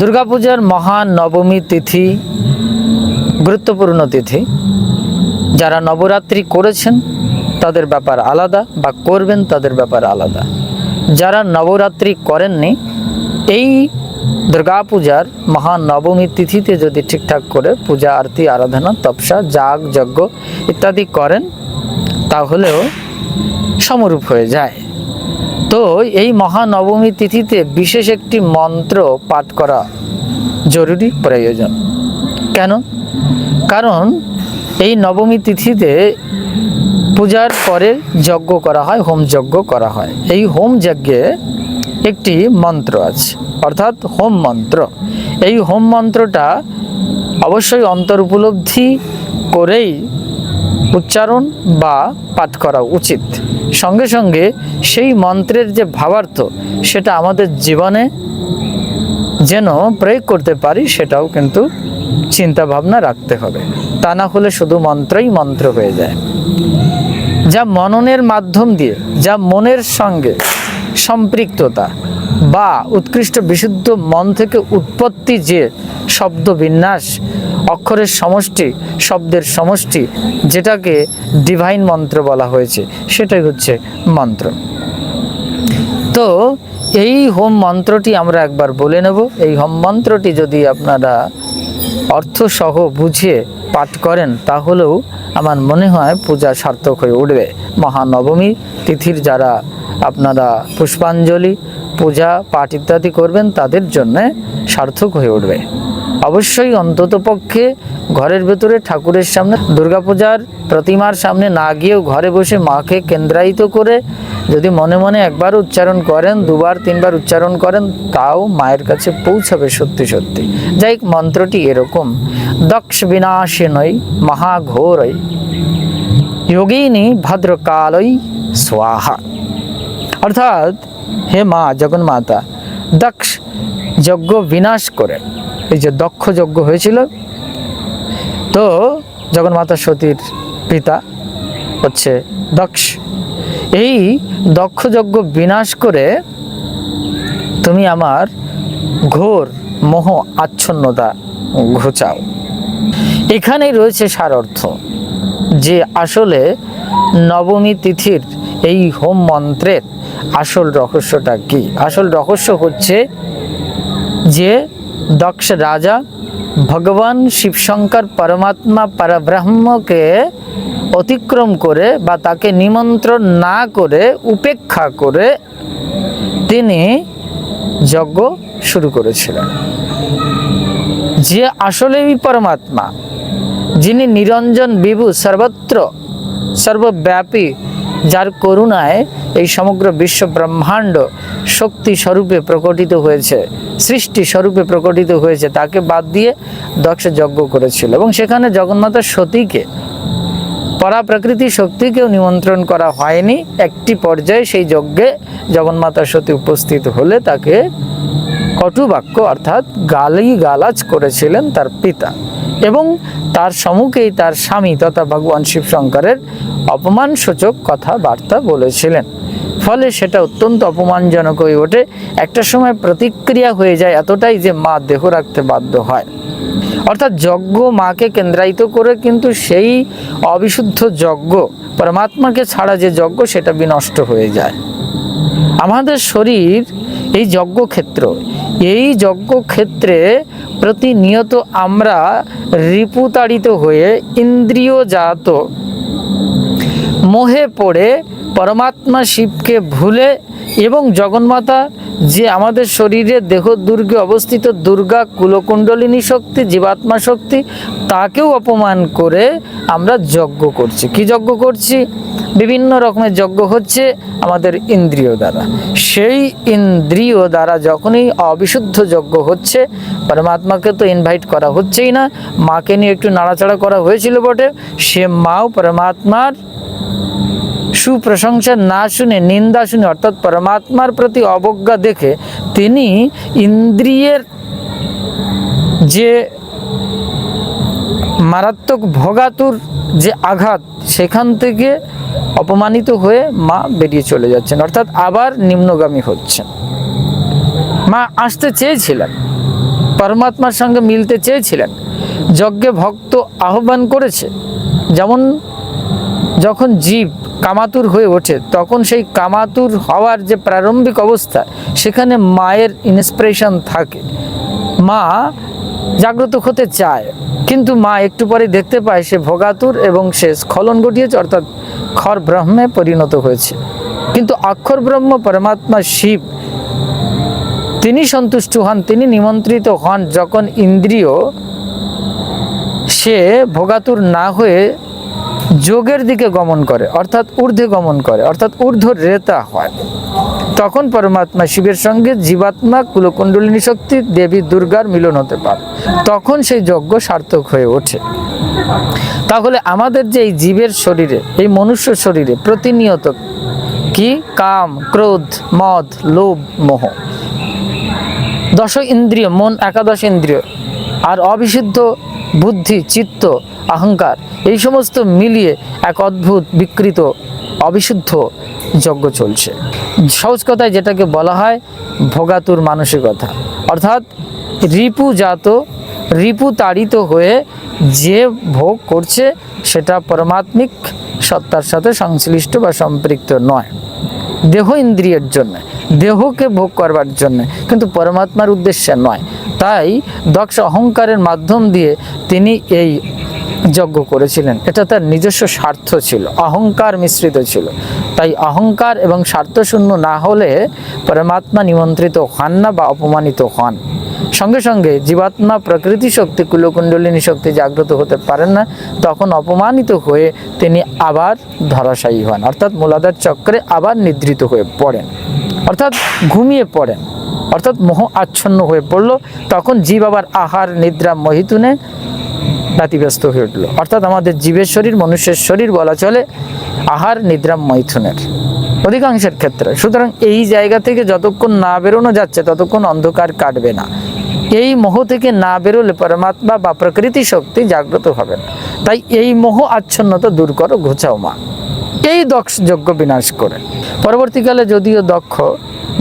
দুর্গাপূজার মহান নবমী তিথি, গুরুত্বপূর্ণ তিথি। যারা নবরাত্রি করেছেন, তাদের ব্যাপার আলাদা বা করবেন, তাদের ব্যাপার আলাদা। যারা নবরাত্রি করেননি, এই দুর্গাপূজার মহান নবমী তিথিতে যদি ঠিকঠাক করে পূজা, আরতি, আরাধনা তপসা যাগ, যজ্ঞ ইত্যাদি করেন, তাহলেও সমরূপ হয়ে যায়। তো এই মহানবমী তিথিতে বিশেষ একটি মন্ত্র পাঠ করা জরুরি, প্রয়োজন। কেন? কারণ এই নবমী তিথিতে পূজার পরে যজ্ঞ করা হয়, হোম যজ্ঞ করা হয়। এই হোম যজ্ঞে একটি মন্ত্র আছে, অর্থাৎ হোম মন্ত্র। এই হোম মন্ত্রটা অবশ্যই অন্তর উপলব্ধি করেই উচ্চারণ বা পাঠ করা উচিত। সঙ্গে সঙ্গে সেই মন্ত্রের যে ভাবার্থ, সেটা আমাদের জীবনে যেন প্রয়োগ করতে পারি, সেটাও কিন্তু চিন্তা ভাবনা রাখতে হবে। তা না হলে শুধু মন্ত্রই মন্ত্র হয়ে যায়। যা মননের মাধ্যম দিয়ে, যা মনের সঙ্গে সম্পৃক্ততা বা উৎকৃষ্ট বিশুদ্ধ মন থেকে উৎপত্তি যে শব্দ বিন্যাস, অক্ষরের সমষ্টি, শব্দের সমষ্টি, যেটাকে ডিভাইন মন্ত্র বলা হয়েছে, সেটাই হচ্ছে মন্ত্র। তো এই হোম মন্ত্রটি আমরা একবার বলে নেব। এই হোম মন্ত্রটি যদি আপনারা অর্থসহ বুঝিয়ে পাঠ করেন, তাহলেও আমার মনে হয় পূজা সার্থক হয়ে উঠবে। মহানবমী তিথির যারা আপনারা পুষ্পাঞ্জলি, পূজা, পাঠ ইত্যাদি করবেন, তাদের জন্যে সার্থক হয়ে উঠবে। অবশ্যই অন্তত পক্ষে ঘরের ভেতরে ঠাকুরের সামনে দুর্গাপূজার প্রতিমার সামনে না গিয়েও ঘরে বসে মাকে কেন্দ্রায়িত করে যদি মনে মনে একবার উচ্চারণ করেন, দুবার, তিনবার উচ্চারণ করেন, তাও মায়ের কাছে পৌঁছাবে সত্যি সত্যি। যাই মন্ত্রটি এরকম, দক্ষ বিনাশিনই মহাঘোরই, যোগিনী ভদ্রকালই স্বাহা। অর্থাৎ, হে মা জগন্মাতা, দক্ষ, যজ্ঞ বিনাশ করে। এই যে দক্ষ যজ্ঞ হয়েছিল, তো জগন্মাতা সতীর পিতা হচ্ছে দক্ষ। এই দক্ষ যজ্ঞ বিনাশ করে তুমি আমার ঘোর মোহ আচ্ছন্নতা ঘোচাও। এখানেই রয়েছে সার অর্থ যে আসলে নবমী তিথির এই হোম মন্ত্রের আসল রহস্যটা কি? আসল রহস্য হচ্ছে যে দক্ষ রাজা, ভগবান শিবশঙ্কর পরমাত্মা পরব্রহ্মকে অতিক্রম করে বা তাকে নিমন্ত্রণ না করে, উপেক্ষা করে তিনি যজ্ঞ শুরু করেছিলেন। যে আসলেই পরমাত্মা, যিনি নিরঞ্জন বিভু, সর্বত্র, সর্বব্যাপী যার করুণায় এই সমগ্র বিশ্ব ব্রহ্মাণ্ড শক্তি স্বরূপে প্রকটিত হয়েছে, সৃষ্টি স্বরূপে প্রকটিত হয়েছে, তাকে বাদ দিয়ে দক্ষ যজ্ঞ করেছিল। এবং সেখানে জগন্মাতা সতীকে পরা প্রকৃতি শক্তিকেও নিমন্ত্রণ করা হয়নি। একটি পর্যায়ে সেই যজ্ঞে জগন্মাতা সতী উপস্থিত হলে তাকে কটু বাক্য অর্থাৎ গালি গালাজ করেছিলেন তার পিতা। এবং তার সম্মুখেই তার স্বামী তথা ভগবান শিব শিবশঙ্করের অপমানসূচক কথাবার্তা বলেছিলেন। ফলে সেটা অত্যন্ত অপমানজনক হয়ে ওঠে। একটা সময় প্রতিক্রিয়া হয়ে যায় এতটাই যে মা দেহ রাখতে বাধ্য হয়। অর্থাৎ যজ্ঞ মাকে কেন্দ্রায়িত করে কিন্তু সেই অবিশুদ্ধ যজ্ঞ, পরমাত্মাকে ছাড়া যে যজ্ঞ, সেটা বিনষ্ট হয়ে যায়। আমাদের শরীর এই যজ্ঞক্ষেত্র এই যজ্ঞক্ষেত্রে প্রতিনিয়ত আমরা রিপুতাড়িত হয়ে ইন্দ্রিয়জাত মোহে পড়ে পরমাত্মা শিবকে ভুলে এবং জগন্মাতা, যে আমাদের শরীরে দেহ দুর্গে অবস্থিত দুর্গা কুলকুণ্ডলিনী শক্তি, জীবাত্মা শক্তি, তাকেও অপমান করে আমরা যজ্ঞ করছি। কি যজ্ঞ করছি? বিভিন্ন রকমের যজ্ঞ হচ্ছে আমাদের ইন্দ্রিয় দ্বারা। সেই ইন্দ্রিয় দ্বারা যখনই অবিশুদ্ধ যজ্ঞ হচ্ছে, পরমাত্মাকে তো ইনভাইট করা হচ্ছেই না, মাকে নিয়ে একটু নাড়াচাড়া করা হয়েছিল বটে, সে মাও পরমাত্মার সুপ্রশংসা না শুনে, নিন্দা শুনে, অর্থাৎ পরমাত্মার প্রতি অবজ্ঞা দেখে তিনি ইন্দ্রিয়ের যে মারাত্মক ভোগাতুর যে আঘাত, সেখান থেকে অপমানিত হয়ে মা বেরিয়ে চলে যাচ্ছেন, অর্থাৎ আবার নিম্নগামী হচ্ছেন। মা আসতে চেয়েছিলেন, পরমাত্মার সঙ্গে মিলতে চেয়েছিলেন, যজ্ঞে ভক্ত আহ্বান করেছে, যেমন যখন জীব কামাতুর হয়ে ওঠে, তখন সেই কামাতুর হওয়ার যে প্রারম্ভিক অবস্থা, সেখানে মায়ের ইন্সপিরেশন থাকে। মা জাগ্রত হতে চায়, কিন্তু মা একটু পরে দেখতে পায় সে ভোগাতুর এবং সে স্খলন ঘটিয়েছে, অর্থাৎ খর ব্রহ্মে পরিণত হয়েছে। কিন্তু অক্ষর ব্রহ্ম পরমাত্মা শিব, তিনি সন্তুষ্ট হন, তিনি নিমন্ত্রিত হন, যখন ইন্দ্রিয় সে ভোগাতুর না হয়ে যোগের দিকে গমন করে, অর্থাৎ ঊর্ধ্বে গমন করে, অর্থাৎ ঊর্ধ্ব রেতা হয়। তখন পরমাত্মা শিবের সঙ্গে জীবাত্মা, কুলকুণ্ডলিনী শক্তি, দেবী দুর্গার মিলন হতে পারে। তখন সেই যজ্ঞ সার্থক হয়ে ওঠে। তাহলে আমাদের যে এই জীবের শরীরে, এই মনুষ্য শরীরে প্রতিনিয়ত কি? কাম, ক্রোধ, মদ, লোভ, মোহ। দশ ইন্দ্রিয়, মন একাদশ ইন্দ্রিয়। আর অবিশুদ্ধ বুদ্ধি, চিত্ত, অহংকার, এই সমস্ত মিলিয়ে এক অদ্ভুত, বিকৃত, অবিশুদ্ধ যজ্ঞ চলছে। সহজ কথায় যেটাকে বলা হয় ভোগাতুর মানসিকতা। অর্থাৎ রিপু জাত, রিপু তাড়িত হয়ে যে ভোগ করছে, সেটা পরমাত্মিক সত্তার সাথে সংশ্লিষ্ট বা সম্পৃক্ত নয়। দেহ ইন্দ্রিয়ের জন্য, দেহকে ভোগ করবার জন্য। কিন্তু পরমাত্মার উদ্দেশ্যে নয়। তাই দক্ষ অহংকারের মাধ্যম দিয়ে তিনি এই যজ্ঞ করেছিলেন। এটা তার নিজস্ব স্বার্থ ছিল, অহংকার মিশ্রিত ছিল। তাই অহংকার এবং স্বার্থশূন্য না হলে পরমাত্মা নিমন্ত্রিত হন না বা অপমানিত হন। সঙ্গে সঙ্গে জীবাত্মা প্রকৃতি শক্তি কুলকুণ্ডলিনী শক্তি জাগ্রত হতে পারেন না, তখন অপমানিত হয়ে তিনি আবার ধরাশায়ী হন। অর্থাৎ মূলাধার চক্রে আবার নিদ্রিত হয়ে পড়েন। অর্থাৎ ঘুমিয়ে পড়েন। অর্থাৎ মোহ আচ্ছন্ন হয়ে পড়ল। তখন জীব আবার আহার, নিদ্রা, মহিতুনে ব্যতিব্যস্ত হয়ে উঠল। অর্থাৎ আমাদের জীবের শরীর, মনুষ্যের শরীর বলা চলে আহার, নিদ্রা মৈথুনের অধিকাংশের ক্ষেত্রে। সুতরাং এই জায়গা থেকে যতক্ষণ না বেরোনো যাচ্ছে, ততক্ষণ অন্ধকার কাটবে না। এই মোহ থেকে না বেরোলে পরমাত্মা বা প্রকৃতি শক্তি জাগ্রত হবে না। তাই এই মোহ আচ্ছন্নতা দূর করো, ঘোচাও মা। এই দক্ষ, যজ্ঞ বিনাশ করে। পরবর্তীকালে যদিও দক্ষ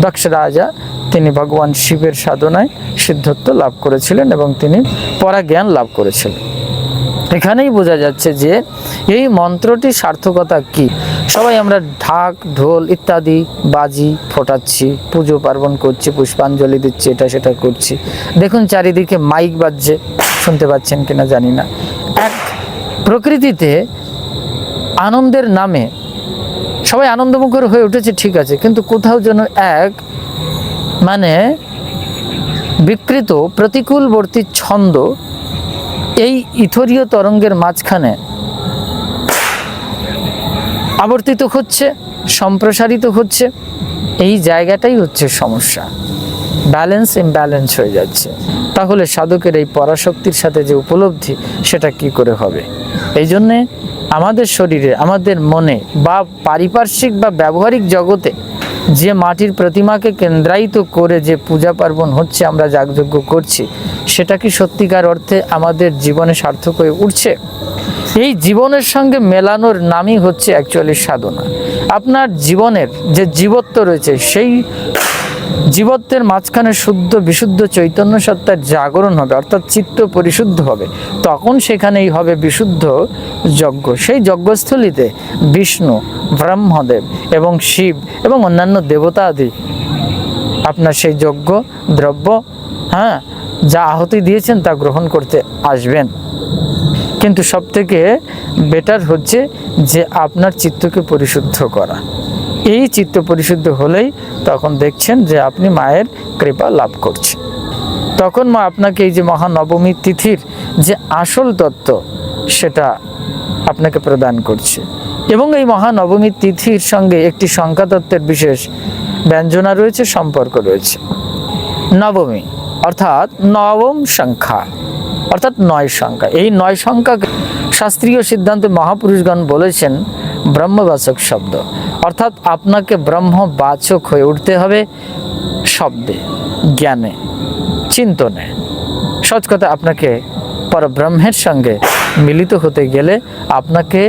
দক্ষ রাজা তিনি ভগবান শিবের সাধনায় সিদ্ধত্ব লাভ করেছিলেন এবং তিনি পরাজ্ঞান লাভ করেছিলেন। এখানেই বোঝা যাচ্ছে যে এই মন্ত্রটির সার্থকতা কি? সবাই আমরা ঢাক, ঢোল ইত্যাদি বাজি ফোটাচ্ছি, পুজো পার্বণ করছি, পুষ্পাঞ্জলি দিচ্ছি, এটা সেটা করছি। দেখুন চারিদিকে মাইক বাজছে, শুনতে পাচ্ছেন কিনা জানি না। এক প্রকৃতিতে আনন্দের নামে সবাই আনন্দমুখর হয়ে উঠেছে, ঠিক আছে, কিন্তু কোথাও যেন এক মানে বিকৃত প্রতিকূলবর্তী ছন্দ এই ইথরীয় তরঙ্গের মাঝখানে আবর্তিত হচ্ছে, সম্প্রসারিত হচ্ছে, এই জায়গাটাই হচ্ছে সমস্যা। ব্যালেন্স ইমব্যালেন্স হয়ে যাচ্ছে। তাহলে সাধকের এই পরাশক্তির সাথে যে উপলব্ধি, সেটা কি করে হবে? এই জন্যে আমাদের শরীরে, আমাদের মনে বা পারিপার্শ্বিক বা ব্যবহারিক জগতে যে মাটির প্রতিমাকে কেন্দ্রায়িত করে যে পূজা পার্বণ হচ্ছে, আমরা যাগযজ্ঞ করছি, সেটা কি সত্যিকার অর্থে আমাদের জীবনে সার্থক হয়ে উঠছে? এই জীবনের সঙ্গে মেলানোর নামই হচ্ছে অ্যাকচুয়ালি সাধনা। আপনার জীবনের যে জীবত্ব রয়েছে, সেই জীবত্বের মাঝখানে শুদ্ধ, বিশুদ্ধ চৈতন্য সত্তার জাগরণ হবে, অর্থাৎ চিত্ত পরিশুদ্ধ হবে। তখন সেখানেই হবে বিশুদ্ধ যজ্ঞ। সেই যজ্ঞস্থলিতে বিষ্ণু, ব্রহ্মদেব এবং শিব এবং অন্যান্য দেবতা আদি আপনার সেই যজ্ঞ, দ্রব্য হ্যাঁ যা আহতি দিয়েছেন তা গ্রহণ করতে আসবেন। কিন্তু সবথেকে বেটার হচ্ছে যে আপনার চিত্তকে পরিশুদ্ধ করা। এই চিত্ত পরিশুদ্ধ হলেই তখন দেখছেন যে আপনি মায়ের কৃপা লাভ করছেন। তখন মা আপনাকে এই যে মহানবমী তিথির যে আসল তত্ত্ব, সেটা আপনাকে প্রদান করছে। এবং এই মহানবমী তিথির সঙ্গে একটি সংখ্যা তত্ত্বের বিশেষ ব্যঞ্জনা রয়েছে, সম্পর্ক রয়েছে। নবমী, অর্থাৎ নবম সংখ্যা, অর্থাৎ নয় সংখ্যা। এই নয় সংখ্যা শাস্ত্রীয় সিদ্ধান্তে মহাপুরুষগণ বলেছেন ব্রহ্মবাচক শব্দ। অর্থাৎ আপনাকে ব্রহ্মবাচক হয়ে উঠতে হবে শব্দে, জ্ঞানে, চিন্তনে। সৎ কথা, আপনাকে পরব্রহ্মের সঙ্গে মিলিত হতে গেলে আপনাকে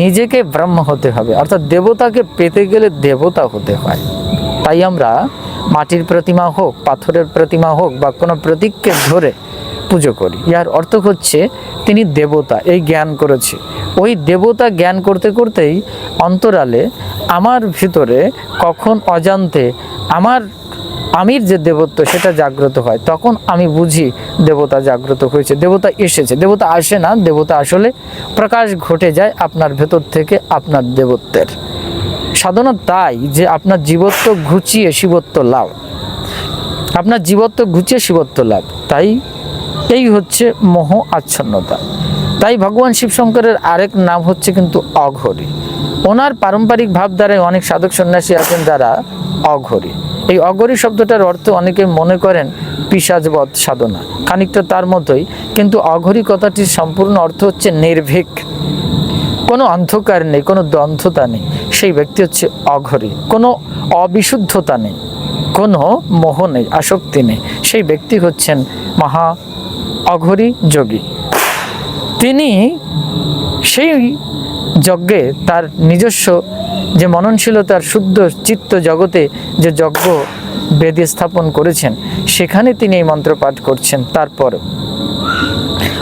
নিজেকে ব্রহ্ম হতে হবে। অর্থাৎ দেবতাকে পেতে গেলে দেবতা হতে হয়। তাই আমরা মাটির প্রতিমা হোক, পাথরের প্রতিমা হোক বা কোনো প্রতীককে ধরে পুজো করি। ইয়ার অর্থ হচ্ছে তিনি দেবতা, এই জ্ঞান করেছে। ওই দেবতা জ্ঞান করতে করতেই অন্তরালে আমার ভিতরে কখন অজান্তে আমার আমির যে দেবত্ব সেটা জাগ্রত হয়, তখন আমি বুঝি দেবতা জাগ্রত হয়েছে, দেবতা এসেছে। দেবতা আসে না, দেবতা আসলে প্রকাশ ঘটে যায় আপনার ভেতর থেকে আপনার দেবত্বের। সাধনা তাই যে আপনার জীবত্ব ঘুচিয়ে শিবত্ব লাভ। আপনার জীবত্ব ঘুচিয়ে শিবত্ব লাভ। তাই এই হচ্ছে মোহ আচ্ছন্নতা। তাই ভগবান শিবশঙ্করের আরেক নাম হচ্ছে কিন্তু অঘরী। ওনার পারম্পরিক ভাবধারায় অনেক সাধক সন্ন্যাসী আছেন যারা অঘরী। এই অঘরী শব্দটার অর্থ অনেকে মনে করেন পিসাজবধ সাধনা। খানিকটা তার মতোই, কিন্তু অঘরী কথাটির সম্পূর্ণ অর্থ হচ্ছে নির্ভীক। কোনো অন্ধকার নেই, কোনো দ্বন্দ্বতা নেই। সেই ব্যক্তি হচ্ছে অঘরী। কোনো অবিশুদ্ধতা নেই। কোনো মোহ নেই, আসক্তি নেই। সেই ব্যক্তি হচ্ছেন মহা অঘরী যোগী। তিনি সেই যজ্ঞে তার নিজস্ব যে মননশীলতার শুদ্ধ চিত্ত জগতে যে যজ্ঞ বেদে স্থাপন করেছেন, সেখানে তিনি এই মন্ত্র পাঠ করছেন। তারপর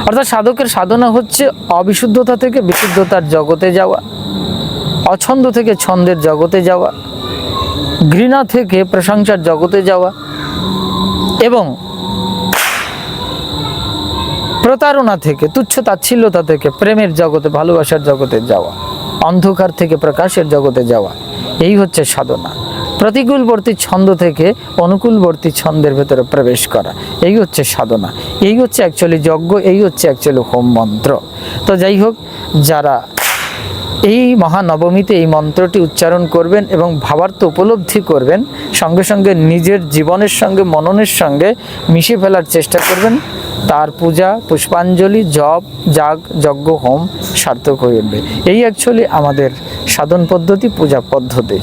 অর্থাৎ সাধকের সাধনা হচ্ছে অবিশুদ্ধতা থেকে বিশুদ্ধতার জগতে যাওয়া, অছন্দ থেকে ছন্দের জগতে যাওয়া, ঘৃণা থেকে প্রশংসার জগতে যাওয়া এবং প্রতারণা থেকে তুচ্ছ তাচ্ছিল্যতা থেকে, প্রেমের জগতে, ভালোবাসার জগতে যাওয়া, অন্ধকার থেকে, প্রকাশের জগতে যাওয়া, এই হচ্ছে সাধনা। প্রতিকূলবর্তী ছন্দ থেকে অনুকূলবর্তী ছন্দের ভেতরে প্রবেশ করা, এই হচ্ছে সাধনা। এই হচ্ছে অ্যাকচুয়ালি যজ্ঞ, এই হচ্ছে অ্যাকচুয়ালি হোম মন্ত্র। তো যাই হোক, যারা এই মহানবমীতে এই মন্ত্রটি উচ্চারণ করবেন এবং ভাবার্থ উপলব্ধি করবেন, সঙ্গে সঙ্গে নিজের জীবনের সঙ্গে, মননের সঙ্গে মিশে ফেলার চেষ্টা করবেন তার পূজা, পুষ্পাঞ্জলি, জপ যাগ যজ্ঞ, হোম সার্থক হয়ে উঠবে। এই অ্যাকচুয়ালি আমাদের সাধন পদ্ধতি, পূজা পদ্ধতি।